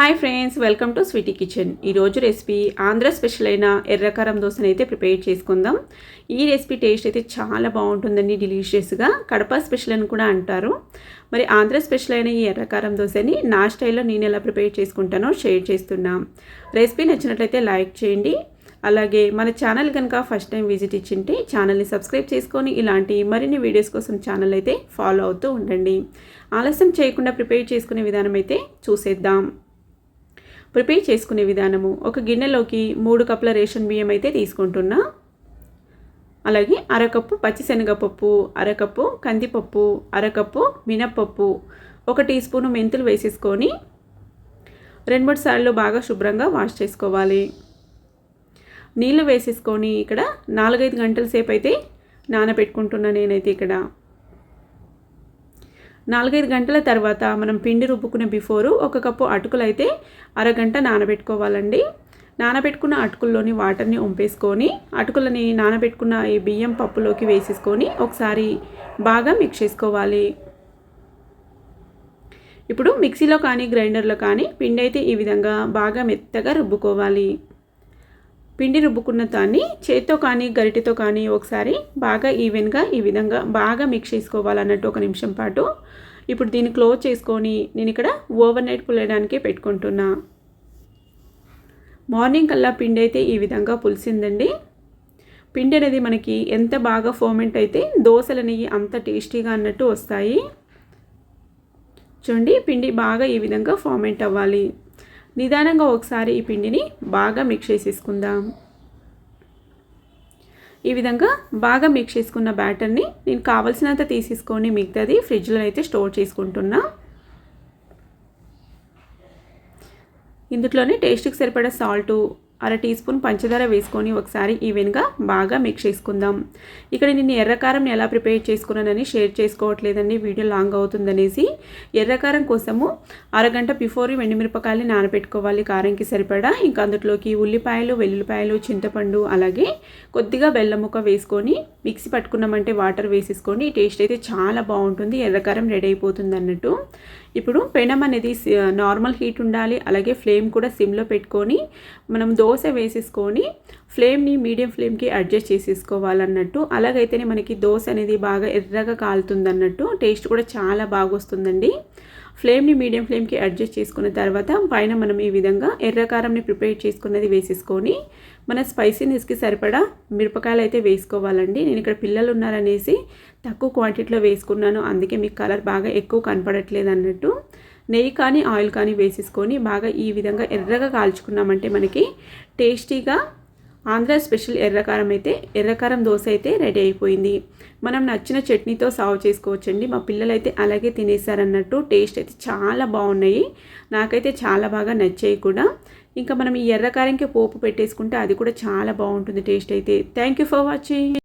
Hi friends welcome to sweety kitchen ఈరోజు recipe Andhra special అయిన ఎర్రకారం దోశను అయితే ప్రిపేర్ చేసుకుందాం. ఈ రెసిపీ టేస్ట్ అయితే చాలా బాగుంటుందండి డిలీషియస్గా కడప స్పెషల్ అని కూడా అంటారు. మరి ఆంధ్ర స్పెషల్ అయిన ఈ ఎర్రకారం దోశని నా స్టైల్లో నేను ఎలా ప్రిపేర్ చేసుకుంటానో షేర్ చేస్తున్నాం. రెసిపీ నచ్చినట్లయితే లైక్ చేయండి. అలాగే మన ఛానల్ కనుక ఫస్ట్ టైం విజిట్ ఇచ్చింటే ఛానల్ని సబ్స్క్రైబ్ చేసుకొని ఇలాంటి మరిన్ని వీడియోస్ కోసం ఛానల్ అయితే ఫాలో అవుతూ ఉండండి. ఆలస్యం చేయకుండా ప్రిపేర్ చేసుకునే విధానం అయితే చూసేద్దాం. ప్రిపేర్ చేసుకునే విధానము. ఒక గిన్నెలోకి మూడు కప్పుల రేషన్ బియ్యం అయితే తీసుకుంటున్నా. అలాగే అరకప్పు పచ్చిశనగపప్పు అరకప్పు కందిపప్పు అరకప్పు మినప్పప్పు ఒక టీ స్పూను మెంతులు వేసేసుకొని రెండు మూడు సార్లు బాగా శుభ్రంగా వాష్ చేసుకోవాలి. నీళ్ళు వేసేసుకొని ఇక్కడ నాలుగైదు గంటల సేపు అయితే నానబెట్టుకుంటున్నా నేనైతే ఇక్కడ. నాలుగైదు గంటల తర్వాత మనం పిండి రుబ్బుకునే బిఫోరు ఒక కప్పు అటుకులు అయితే అరగంట నానబెట్టుకోవాలండి. నానబెట్టుకున్న అటుకుల్లోని వాటర్ని ఉంపేసుకొని అటుకులని నానబెట్టుకున్న ఈ బియ్యం పప్పులోకి వేసేసుకొని ఒకసారి బాగా మిక్స్ చేసుకోవాలి. ఇప్పుడు మిక్సీలో కానీ గ్రైండర్లో కానీ పిండి అయితే ఈ విధంగా బాగా మెత్తగా రుబ్బుకోవాలి. పిండి రుబ్బుకున్న దాన్ని చేత్తో కానీ గరిటెతో కానీ ఒకసారి బాగా ఈవెన్గా ఈ విధంగా బాగా మిక్స్ చేసుకోవాలన్నట్టు ఒక నిమిషం పాటు ఇప్పుడు దీన్ని క్లోజ్ చేసుకొని నేను ఇక్కడ ఓవర్ నైట్ పులేయడానికి పెట్టుకుంటున్నా. మార్నింగ్ కల్లా పిండి అయితే ఈ విధంగా పులిసిందండి. పిండి అనేది మనకి ఎంత బాగా ఫోమెంట్ అయితే దోశలు అనేవి అంత టేస్టీగా అన్నట్టు వస్తాయి. చూడండి పిండి బాగా ఈ విధంగా ఫార్మెంట్ అవ్వాలి. నిదానంగా ఒకసారి ఈ పిండిని బాగా మిక్స్ చేసేసుకుందాం. ఈ విధంగా బాగా మిక్స్ చేసుకున్న బ్యాటర్ని నేను కావలసినంత తీసేసుకొని మిగతాది ఫ్రిడ్జ్లో అయితే స్టోర్ చేసుకుంటున్నా. ఇందులోనే టేస్ట్కి సరిపడా సాల్టు అర టీ స్పూన్ పంచదార వేసుకొని ఒకసారి ఈవెన్గా బాగా మిక్స్ చేసుకుందాం. ఇక్కడ నేను ఎర్రకారం ఎలా ప్రిపేర్ చేసుకున్నానని షేర్ చేసుకోవట్లేదండి వీడియో లాంగ్ అవుతుందనేసి. ఎర్రకారం కోసము అరగంట బిఫోర్ వెండిమిరపకాయలు నానబెట్టుకోవాలి కారంకి సరిపడా. ఇంకా అందులోకి ఉల్లిపాయలు వెల్లుల్లిపాయలు చింతపండు అలాగే కొద్దిగా బెల్లం ముక్క వేసుకొని మిక్సీ పట్టుకున్నామంటే వాటర్ వేసేసుకొని టేస్ట్ అయితే చాలా బాగుంటుంది ఎర్రకారం రెడీ అయిపోతుంది అన్నట్టు. ఇప్పుడు పెనం అనేది నార్మల్ హీట్ ఉండాలి అలాగే ఫ్లేమ్ కూడా సిమ్లో పెట్టుకొని మనం దో దోశ వేసేసుకొని ఫ్లేమ్ని మీడియం ఫ్లేమ్కి అడ్జస్ట్ చేసేసుకోవాలన్నట్టు. అలాగైతేనే మనకి దోశ అనేది బాగా ఎర్రగా కాలుతుంది అన్నట్టు టేస్ట్ కూడా చాలా బాగా వస్తుందండి ఫ్లేమ్ని మీడియం ఫ్లేమ్కి అడ్జస్ట్ చేసుకున్న తర్వాత పైన మనం ఈ విధంగా ఎర్రకారంని ప్రిపేర్ చేసుకున్నది వేసేసుకొని మన స్పైసీనెస్కి సరిపడా మిరపకాయలు అయితే వేసుకోవాలండి. నేను ఇక్కడ పిల్లలు ఉన్నారనేసి తక్కువ క్వాంటిటీలో వేసుకున్నాను. అందుకే మీకు కలర్ బాగా ఎక్కువ కనపడట్లేదు అన్నట్టు నెయ్యి కానీ ఆయిల్ కానీ వేసేసుకొని బాగా ఈ విధంగా ఎర్రగా కాల్చుకున్నామంటే మనకి టేస్టీగా ఆంధ్ర స్పెషల్ ఎర్రకారం అయితే ఎర్రకారం దోశ అయితే రెడీ అయిపోయింది. మనం నచ్చిన చట్నీతో సర్వ్ చేసుకోవచ్చండి. మా పిల్లలు అయితే అలాగే తినేసారన్నట్టు టేస్ట్ అయితే చాలా బాగున్నాయి. నాకైతే చాలా బాగా నచ్చాయి కూడా. ఇంకా మనం ఈ ఎర్రకారంకి పోపు పెట్టేసుకుంటే అది కూడా చాలా బాగుంటుంది టేస్ట్ అయితే. Thank you for watching.